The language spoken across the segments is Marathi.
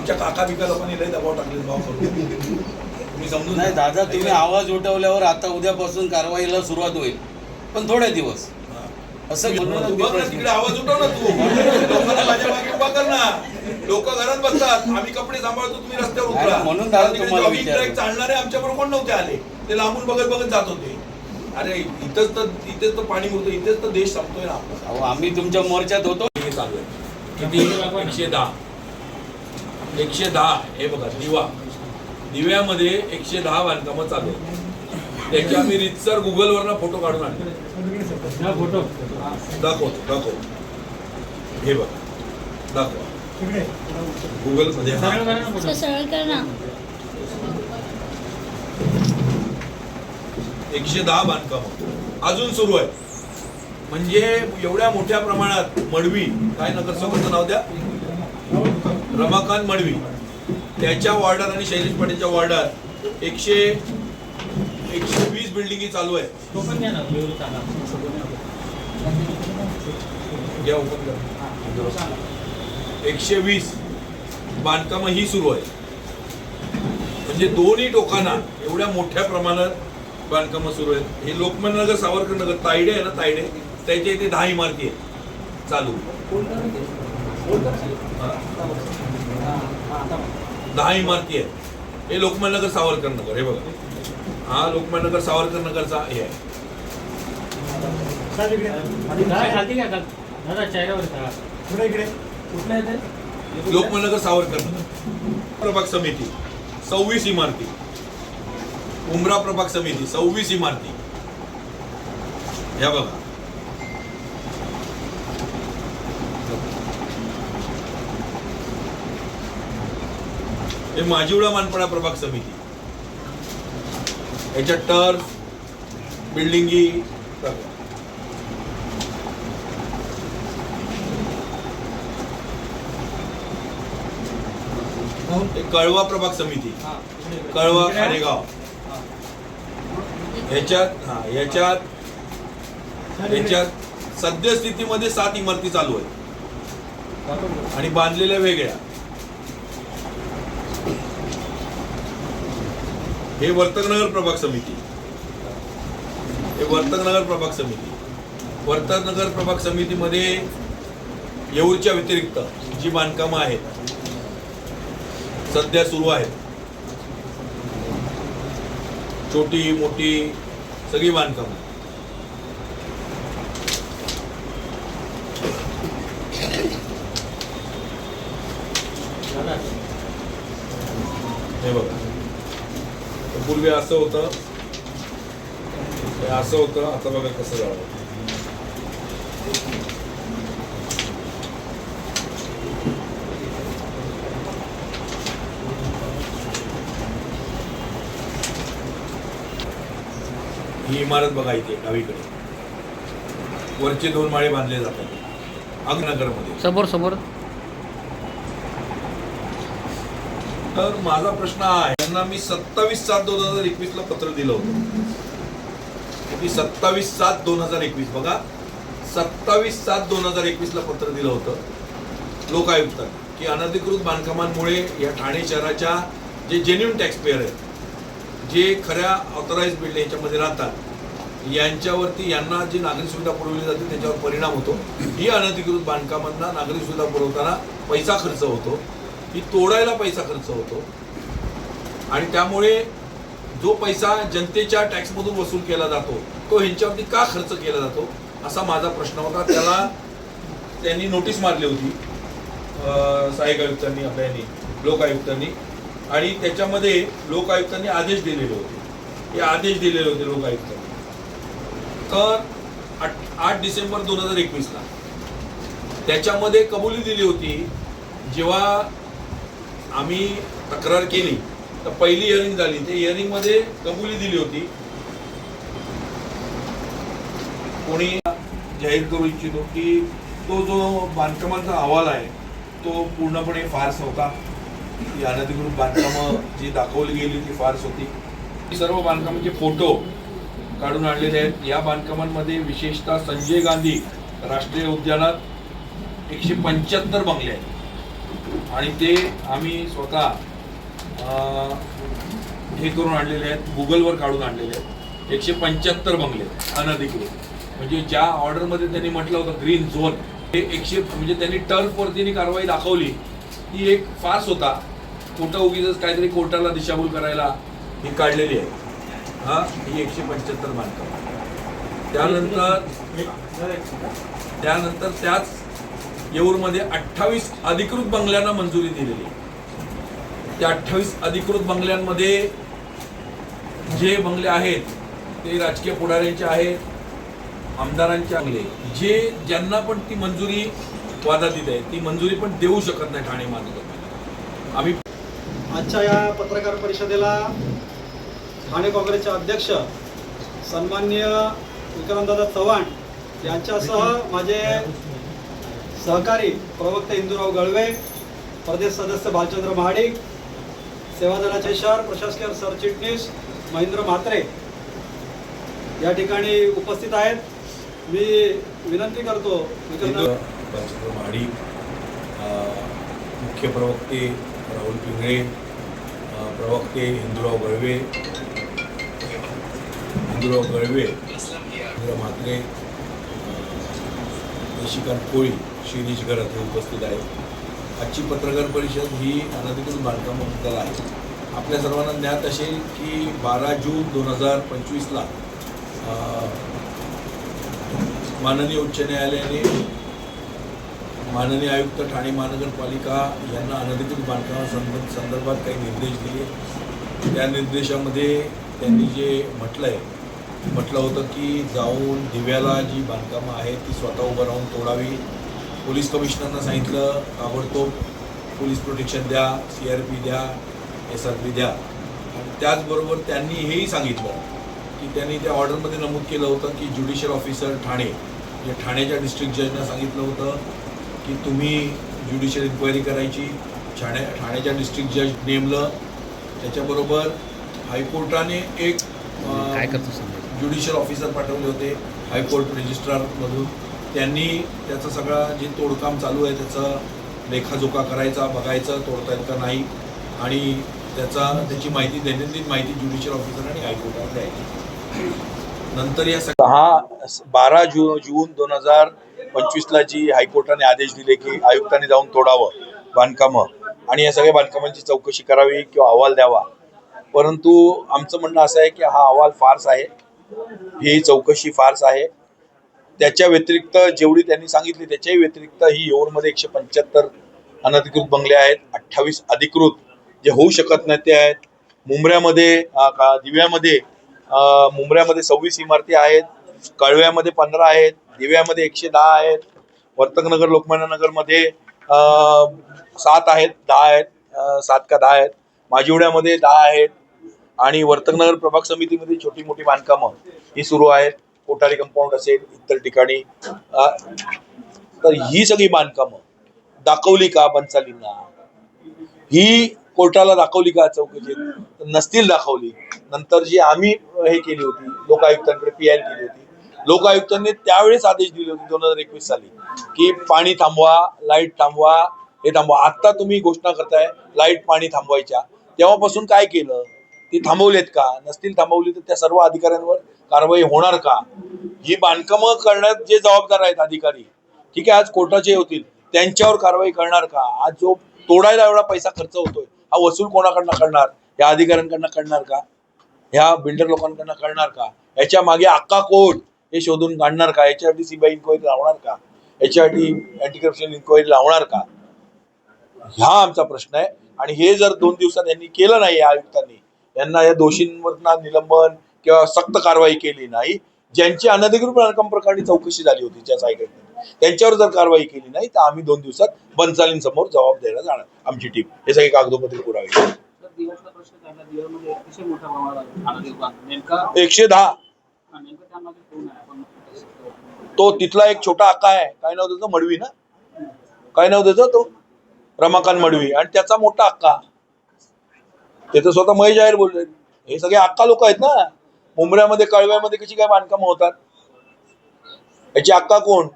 आमच्या काका बिका लोकांनी लय दबाव टाकले भाव करून. तुम्ही समजून नाही. दादा तुम्ही आवाज उठवल्यावर आता उद्यापासून कारवाईला सुरुवात होईल. पण थोडे दिवस. असं तू म्हणूनच बघ ना तिकडे आवाज उठव ना तू. लोकांना माझ्या मागे उभा कर ना. लोक घरात बसतात. आम्ही कपडे सांभाळतो तुम्ही रस्त्यावर उतरा. म्हणून दादा तुम्हाला विचारलं. चालणारे आमच्याबरोबर कोण नव्हते आले? ते लांबून बघत बघत जात होते. अरे इथंच तर इथेच तर पाणी मुरतं. इथेच तर देश संपतोय ना आपला. अहो आम्ही तुमच्या मोर्चात होतो. हे चालू आहे किती? एकशे दहा. एकशे दहा हे बघा दिवा. दिव्यामध्ये एकशे दहा बांधकामं चालू आहेत. त्याचे आम्ही रितसर गुगलवरनं फोटो काढून आणले. फोटो दाखवतो. दाखव. हे. बघा दाखवा गुगलमध्ये एकशे दहा बांधकाम. अजून सुरू आहे. म्हणजे एवढ्या मोठ्या प्रमाणात मडवी काय नगरसेवकाचं नाव द्या. रमाकांत मडवी. त्याच्या वॉर्डात आणि शैलेश पाटीलच्या वॉर्डात एकशे एकशे वीस बिल्डिंगी चालू आहे तो पण घ्या ना घ्या करा. एकशे वीस. बांधकाम ही सुरू आहे म्हणजे दोन्ही टोकांना एवढ्या मोठ्या प्रमाणात बांधकामं सुरू आहेत. हे लोकमान्य नगर सावरकर नगर तायडे आहे ना तायडे? त्याच्या इथे दहा इमारती आहेत. चालू. दहा इमारती आहेत हे लोकमान्य नगर सावरकर नगर हे बघा हा लोकमान्य नगर सावरकर नगरचा हे आहे लोकमान्य नगर सावरकर नगर प्रभाग समिती सव्वीस इमारती उमरा प्रभाग समिती सव्वीस इमारती ह्या बघा. हे माजिवडा मानपडा प्रभाग समिती. याच्यात टर्फ बिल्डिंगी कळवा प्रभाग समिती. कळवा खारेगाव. याच्यात हा याच्यात याच्यात सद्यस्थितीमध्ये सात इमारती चालू आहेत. आणि बांधलेल्या वेगळ्या. हे वर्तकनगर प्रभाग समिती. हे वर्तकनगर प्रभाग समिती. वर्तकनगर प्रभाग समितीमध्ये येऊरच्या व्यतिरिक्त जी बांधकामं आहेत सध्या सुरू आहेत. छोटी मोठी सगळी बांधकामं. हे बघा. पूर्वी असं होतं. असं होतं आता बघा कसं झालं. ही इमारत बघा इथे डावीकडे. वरचे दोन माळे बांधले जातात. अग्नगरमध्ये समोर समोर. तर माझा प्रश्न हा आहे त्यांना मी सत्तावीस सात दोन हजार एकवीस ला पत्र दिलं होतं. मी सत्तावीस सात दोन हजार एकवीस बघा. सत्तावीस सात दोन हजार एकवीस ला पत्र दिलं होतं लोकायुक्तांनी की अनधिकृत बांधकामांमुळे या ठाणे शहराच्या जे जेन्युन टॅक्सपेअर आहेत जे खऱ्या ऑथराईज बिल्ड याच्यामध्ये राहतात यांच्यावरती यांना जी नागरी सुविधा पुरवली जाते त्याच्यावर परिणाम होतो. ही अनधिकृत बांधकामांना नागरी सुविधा पुरवताना पैसा खर्च होतो. ही तोडायला पैसा खर्च होतो. आणि त्यामुळे जो पैसा जनतेच्या टॅक्समधून वसूल केला जातो तो ह्यांच्यावरती का खर्च केला जातो असा माझा प्रश्न होता. त्याला त्यांनी नोटीस मारली होती सहाय्यक आयुक्तांनी आपल्यानी लोकायुक्तांनी आणि त्याच्यामध्ये लोकायुक्तांनी आदेश दिलेले होते. हे आदेश दिलेले होते लोकायुक्तांनी तर आठ आठ डिसेंबर दोन हजार एकवीसला त्याच्यामध्ये कबुली दिली होती जेव्हा आम्ही तक्रार केली. तर पहिली हिअरिंग झाली. त्या हिअरिंगमध्ये कबुली दिली होती. कोणी जाहीर करू इच्छितो की तो जो बांधकामाचा अहवाल आहे तो पूर्णपणे फार्स होता. ती अनधिकृत बांधकामं जी दाखवली गेली ती फार्स होती. सर्व बांधकामाचे फोटो काढून आणलेले आहेत. या बांधकामांमध्ये विशेषतः संजय गांधी राष्ट्रीय उद्यानात एकशे पंच्याहत्तर बंगले आहेत. आणि ते आम्ही स्वतः हे करून आणलेले आहेत गुगलवर काढून आणलेले आहेत. एकशे पंच्याहत्तर बंगले अनधिकृत. म्हणजे ज्या ऑर्डरमध्ये त्यांनी म्हटलं होतं ग्रीन झोन हे एकशे म्हणजे त्यांनी टर्फवरती कारवाई दाखवली ती एक फास होता. खोटं उगीच काहीतरी कोर्टाला दिशाभूल करायला ही काढलेली आहे. हा ही एकशे पंच्याहत्तर बांधकाम. त्यानंतर त्यानंतर त्याच येऊरमध्ये अठ्ठावीस अधिकृत बंगल्यांना मंजुरी दिलेली त्या अठ्ठावीस अधिकृत बंगल्यांमध्ये जे बंगले आहेत ते राजकीय पुढाऱ्यांचे आहेत आमदारांचे बंगले जे ज्यांना पण ती मंजुरी वादातीत आहे ती मंजुरी पण देऊ शकत नाही ठाणे महानगर. आम्ही आजच्या या पत्रकार परिषदेला ठाणे काँग्रेसचे अध्यक्ष सन्माननीय विक्रमदादा चव्हाण यांच्यासह माझे सहकारी प्रवक्ते इंदुराव गळवे प्रदेश सदस्य भालचंद्र महाडिक सेवादलाचे शहर प्रशासकीय सरचिटणीस महेंद्र म्हात्रे या ठिकाणी उपस्थित आहेत. मी विनंती करतो भालचंद्र महाडिक मुख्य प्रवक्ते राहुल पिंगळे प्रवक्ते इंदुराव गळवे इंदुराव गळवे इंद्र म्हात्रे निशिकांत कोळी शिरीष घरात हे उपस्थित आहेत. आजची पत्रकार परिषद ही अनधिकृत बांधकामाबद्दल आहे. आपल्या सर्वांना ज्ञात असेल की बारा जून दोन हजार पंचवीसला माननीय उच्च न्यायालयाने माननीय आयुक्त ठाणे महानगरपालिका यांना अनधिकृत बांधकामासंदर्भ संदर्भात काही निर्देश दिले. त्या निर्देशामध्ये त्यांनी जे म्हटलं आहे म्हटलं होतं की जाऊन दिव्याला जी बांधकामं आहेत ती स्वतः उभं राहून तोडावी. पोलीस कमिशनरनं सांगितलं ताबडतोब पोलीस प्रोटेक्शन द्या सी आर पी द्या एस आर पी द्या. आणि त्याचबरोबर त्यांनी हेही सांगितलं की त्यांनी त्या ऑर्डरमध्ये नमूद केलं होतं की ज्युडिशियल ऑफिसर ठाणे म्हणजे ठाण्याच्या डिस्ट्रिक्ट जजनं सांगितलं होतं की तुम्ही ज्युडिशियल इन्क्वायरी करायची ठाणे ठाण्याच्या डिस्ट्रिक्ट जज नेमलं. त्याच्याबरोबर हायकोर्टाने एक काय करतो ज्युडिशियल ऑफिसर पाठवले होते हायकोर्ट रजिस्ट्रारमधून त्यांनी त्याचं सगळं जे तोडकाम चालू आहे त्याचं लेखाजोखा करायचा बघायचं तोडता येत का नाही आणि त्याचा त्याची माहिती दैनंदिन माहिती ज्युडिशियल ऑफिसर आणि हायकोर्टाला द्यायची नंतर या सहा हा बारा जू जून दोन हजार पंचवीसला जी हायकोर्टाने आदेश दिले की आयुक्तांनी जाऊन तोडावं बांधकामं आणि या सगळ्या बांधकामांची चौकशी करावी किंवा अहवाल द्यावा. परंतु आमचं म्हणणं असं आहे की हा अहवाल फार्स आहे. ही चौकशी फार्स आहे. त्याच्या व्यतिरिक्त जेवढी त्यांनी सांगितली त्याच्याही व्यतिरिक्त ही येऊरमध्ये एकशे पंच्याहत्तर अनधिकृत बंगले आहेत. अठ्ठावीस अधिकृत जे होऊ शकत नाही ते आहेत. मुंबऱ्यामध्ये का दिव्यामध्ये मुंबऱ्यामध्ये सव्वीस इमारती आहेत. कळव्यामध्ये पंधरा आहेत. दिव्यामध्ये एकशे दहा आहेत. वर्तकनगर लोकमान्यनगरमध्ये सात आहेत दहा आहेत. सात का दहा आहेत. माजिवड्यामध्ये दहा आहेत. आणि वर्तकनगर प्रभाग समितीमध्ये छोटी मोठी बांधकामं ही सुरू आहेत. कोठारी कंपाऊंड असेल इतर ठिकाणी. तर ही सगळी बांधकामं. दाखवली का बनसालींना ही कोर्टाला दाखवली का चौकशीत? नसतील दाखवली. नंतर जी आम्ही हे केली होती लोकायुक्तांकडे पी आय केली होती लोकायुक्तांनी त्यावेळेस आदेश दिले होते दोन हजार एकवीस साली की पाणी थांबवा लाइट थांबवा हे थांबवा. आता तुम्ही घोषणा करताय लाइट पाणी थांबवायच्या. तेव्हापासून काय केलं? ती थांबवलेत का? नसतील थांबवली तर त्या सर्व अधिकाऱ्यांवर कारवाई होणार का? ही बांधकामं करण्यात जे जबाबदार आहेत अधिकारी ठीक आहे आज कोर्टाचे होतील त्यांच्यावर कारवाई करणार का? आज जो तोडायला एवढा पैसा खर्च होतोय हा वसूल कोणाकडनं करणार? या अधिकाऱ्यांकडनं करणार का? ह्या बिल्डर लोकांकडनं करणार का? याच्या मागे अक्का कोण हे शोधून काढणार का? याच्यासाठी सीबीआय इन्क्वायरी लावणार का? याच्यासाठी अँटी करप्शन इन्क्वायरी लावणार का? हा आमचा प्रश्न आहे. आणि हे जर दोन दिवसात यांनी केलं नाही या आयुक्तांनी यांना या दोषींवर ना निलंबन किंवा सक्त कारवाई केली नाही. ज्यांची अनधिकृत बांधकाम प्रकरणी चौकशी झाली होती ज्या सायकडे त्यांच्यावर जर कारवाई केली नाही तर आम्ही दोन दिवसात बन्सालींसमोर जबाब द्यायला जाणार आमची टीम. हे सगळे कागदोपत्री पुरावे. एकशे दहा. तो तिथला एक छोटा आका आहे. काय नाव त्याचं? मडवी ना? काय नाव त्याचं? तो? रमाकांत मडवी. आणि त्याचा मोठा अक्का ते तर स्वतः महेश जाहीर बोलले. हे सगळे अक्का लोक आहेत ना. मुंबऱ्यामध्ये कळव्यामध्ये कशी काय बांधकामं होतात? याची अक्का कोण?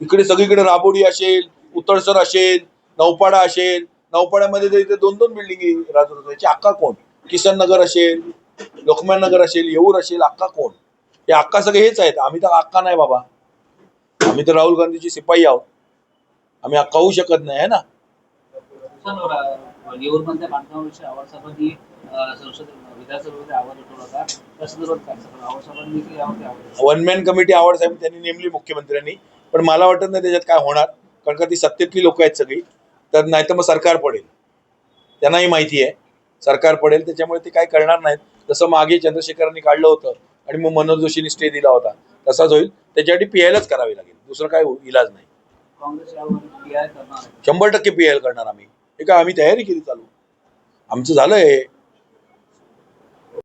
इकडे सगळीकडे राबोडी असेल उतळसर असेल नौपाडा असेल. नौपाड्यामध्ये तर इथे दोन दोन बिल्डिंग राजूर याची अक्का कोण? किसन नगर असेल लोकमान नगर असेल येऊर असेल अक्का कोण? हे अक्का सगळे हेच आहेत. आम्ही तर अक्का नाही बाबा. आम्ही तर राहुल गांधीची सिपाही आहोत. आम्ही अक्का होऊ शकत नाही है ना? सर बांधकामाविषयी अं, संसद विधानसभेमध्ये आवाज उठवला होता. त्या संदर्भात काय सर आवाजसाहेबांनी की यावर आवाज वन मॅन कमिटी आवड साहेब त्यांनी नेमली मुख्यमंत्र्यांनी. पण मला वाटत नाही त्याच्यात काय होणार कारण का ती सत्तेतली लोक आहेत सगळी. तर नाही तर मग सरकार पडेल. त्यांनाही माहिती आहे. सरकार पडेल त्याच्यामुळे ते काय करणार नाहीत. जसं मागे चंद्रशेखरांनी काढलं होतं आणि मग मनोज जोशींनी स्टे दिला होता तसाच होईल. त्याच्यासाठी पी आयलाच करावी लागेल. दुसरं काय हो- इलाज नाही. शंभर टक्के पी आय करणार आम्ही. हे काय आम्ही तयारी केली चालू. आमचं झालंय.